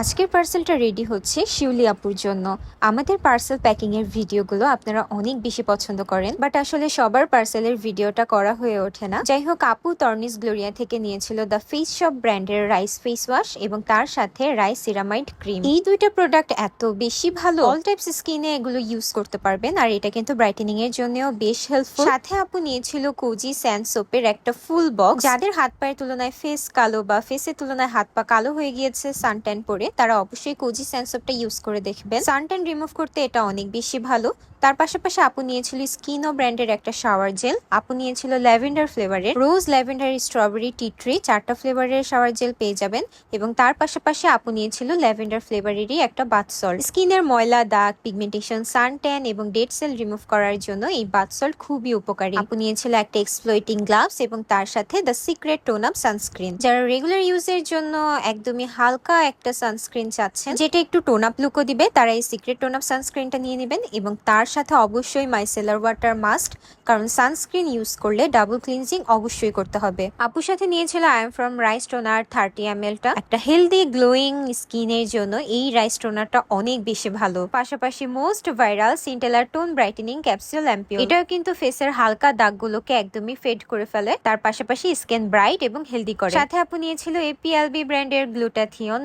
আজকের পার্সেলটা রেডি হচ্ছে শিউলি আপুর জন্য। আমাদের পার্সেল প্যাকিং এর ভিডিওগুলো আপনারা অনেক বেশি পছন্দ করেন বাট আসলে সবার পার্সেলের ভিডিওটা করা হয়ে ওঠে না। যাই হোক আপু টর্নিস গ্লোরিয়া থেকে নিয়েছিল দ্য ফেস শপ ব্র্যান্ডের রাইস ফেস ওয়াশ এবং তার সাথে রাইস সিরামাইড ক্রিম এই দুইটা প্রোডাক্ট এত বেশি ভালো। অল টাইপস স্কিনে এগুলো ইউজ করতে পারবেন, আর এটা কিন্তু ব্রাইটেনিং এর জন্যও বেশ হেল্পফুল সাথে আপু নিয়েছিল কোজি স্যান্ড সোপের একটা ফুল বক্স যাদের হাত পায়ের তুলনায় ফেস কালো বা ফেসের তুলনায় হাত পা কালো হয়ে গিয়েছে সানট্যান পরে। তারা অবশ্যই কোজি স্যান্সপটা ইউজ করে দেখবেন। সানট্যান রিমুভ করতে এটা অনেক বেশি ভালো। তার পাশাপাশি আপু নিয়েছিল স্কিনো ব্র্যান্ডের একটা শাওয়ার জেল আপু নিয়েছিল ল্যাভেন্ডার ফ্লেভারের rose lavender strawberry tea tree চারটা ফ্লেভারের শাওয়ার জেল পেয়ে যাবেন এবং তার পাশাপাশি আপু নিয়েছিল ল্যাভেন্ডার ফ্লেভারেরই একটা বাথ সল্ট স্কিনের ময়লা, দাগ পিগমেন্টেশন সান ট্যান এবং ডেড সেল রিমুভ করার জন্য এই বাথ সল্ট খুবই উপকারী। আপু নিয়েছিল একটা এক্সপ্লোইটিং গ্লাভস এবং তার সাথে the secret tone up sunscreen যারা রেগুলার ইউজের জন্য একদমই হালকা একটা সানস্ক্রিন চাচ্ছেন। যেটা একটু টোন আপ লুকও দিবে, তারা এই সিক্রেট টোন আপ সানস্ক্রিনটা নিয়ে নেবেন এবং তার সাথে অবশ্যই মাইসেলার ওয়াটার মাস্ট কারণ সানস্ক্রিন ইউজ করলে ডাবল ক্লিনজিং অবশ্যই করতে হবে। আপুর সাথে নিয়েছিল I'm from rice toner thirty M টা। একটা হেলদি গ্লোয়িং স্কিনের জন্য এই রাইস টোনারটা অনেক বেশি ভালো। পাশাপাশি most viral centella tone brightening capsule ampoule এটাও কিন্তু ফেসের হালকা দাগগুলোকে একদমই ফেড করে ফেলে, তার পাশাপাশি স্কিন ব্রাইট এবং হেলদি করে। সাথে আপু নিয়েছিল এপিএলবি ব্র্যান্ডের গ্লুটাথিয়ন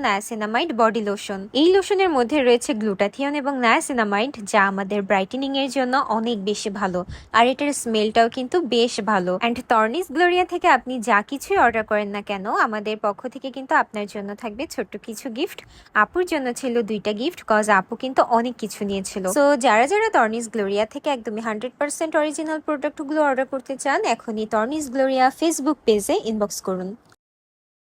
নায়াসিনামাইড বডি লোশন এই লোশনের মধ্যে রয়েছে গ্লুটাথিয়ন এবং নায়াসিনামাইড যা আমাদের ব্রাইটেনিং এর জন্য অনেক বেশি ভালো। আর এটার স্মেলটাও কিন্তু বেশ ভালো। অ্যান্ড টর্নিস গ্লোরিয়া থেকে আপনি যা কিছুই অর্ডার করেন না কেন, আমাদের পক্ষ থেকে কিন্তু আপনার জন্য থাকবে ছোট্ট কিছু গিফট আপুর জন্য ছিল দুইটা গিফট কজ আপু কিন্তু অনেক কিছু নিয়েছিল। তো যারা যারা টর্নিস গ্লোরিয়া থেকে একদমই হান্ড্রেড পার্সেন্ট অরিজিনাল প্রোডাক্টগুলো অর্ডার করতে চান, এখনই টর্নিস গ্লোরিয়া ফেসবুক পেজে ইনবক্স করুন।